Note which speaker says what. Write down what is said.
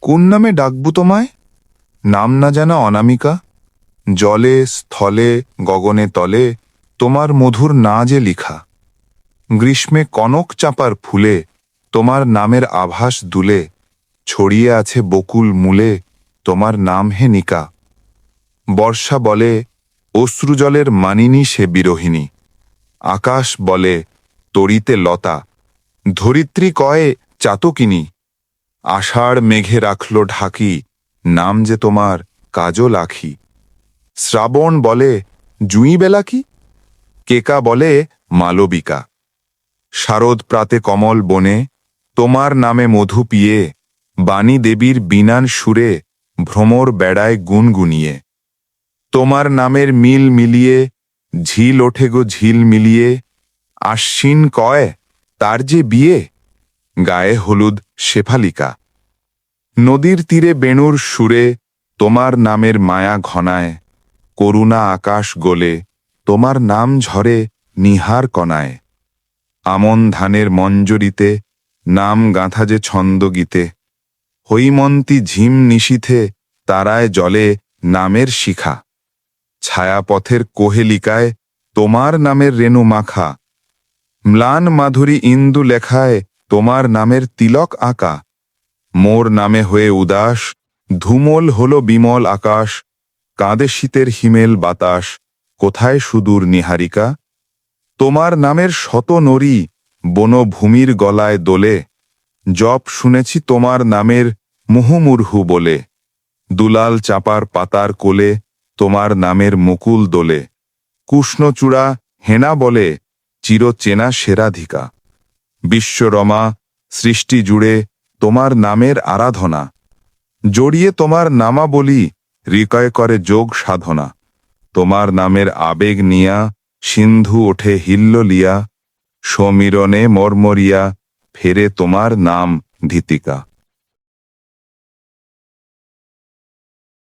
Speaker 1: কোন নামে ডাকবু তোমায়? নাম না জানা অনামিকা, জলে, স্থলে, গগনে তলে, তোমার মধুর না যে লিখা। গ্রীষ্মে কনক চাপার ফুলে, তোমার নামের আভাস দুলে, ছড়িয়ে আছে বকুল মূলে, তোমার নাম হে নিকা। বর্ষা বলে অশ্রুজলের মানিনী সে বিরোহিণী। আকাশ বলে, তরিতে লতা। ধরিত্রী কয়ে, চাতকিনী। আষাঢ় মেঘে রাখল ঢাকি, নাম যে তোমার কাজও আখি শ্রাবণ বলে, জুঁই বেলা কি? কেকা বলে, মালবিকা। শারদ প্রাতে কমল বনে, তোমার নামে মধু পিয়ে, বাণী দেবীর বিনান সুরে, ভ্রমর বেড়ায় গুনগুনিয়ে। তোমার নামের মিল মিলিয়ে, ঝিল ওঠে গো ঝিল মিলিয়ে, আশ্বিন কয়, তার যে বিয়ে? গায়ে হলুদ শেফালিকা। নদীর তীরে বেণুর সুরে, তোমার নামের মায়া ঘনায়, করুণা আকাশ গোলে, তোমার নাম ঝরে নিহার কণায়। আমন ধানের মঞ্জরিতে, নাম গাঁথা যে ছন্দ গীতে হৈমন্তী ঝিম নিশীথে, তারায় জলে নামের শিখা। ছায়াপথের কোহেলিকায়, তোমার নামের রেণু মাখা। ম্লান মাধুরী ইন্দু লেখায় তোমার নামের তিলক আঁকা। মোর নামে হয়ে উদাস, ধুমল হল বিমল আকাশ। কাঁদে শীতের হিমেল বাতাস, কোথায় সুদূর নিহারিকা? তোমার নামের শত নরী বনভূমির গলায় দোলে। জপ শুনেছি তোমার নামের মুহুমুর্হু বলে। দুলাল চাপার পাতার কোলে তোমার নামের মুকুল দোলে। কুষ্ণচূড়া হেনা বলে, চিরচেনা সেরাধিকা। বিশ্বরমা, সৃষ্টি জুড়ে তোমার নামের আরাধনা। জড়িয়ে তোমার নামা বলি হৃকয় করে যোগ সাধনা। তোমার নামের আবেগ নিয়া সিন্ধু ওঠে হিল্লিয়া সমীরণে মর্মরিয়া, ফেরে তোমার নাম ধীতিকা।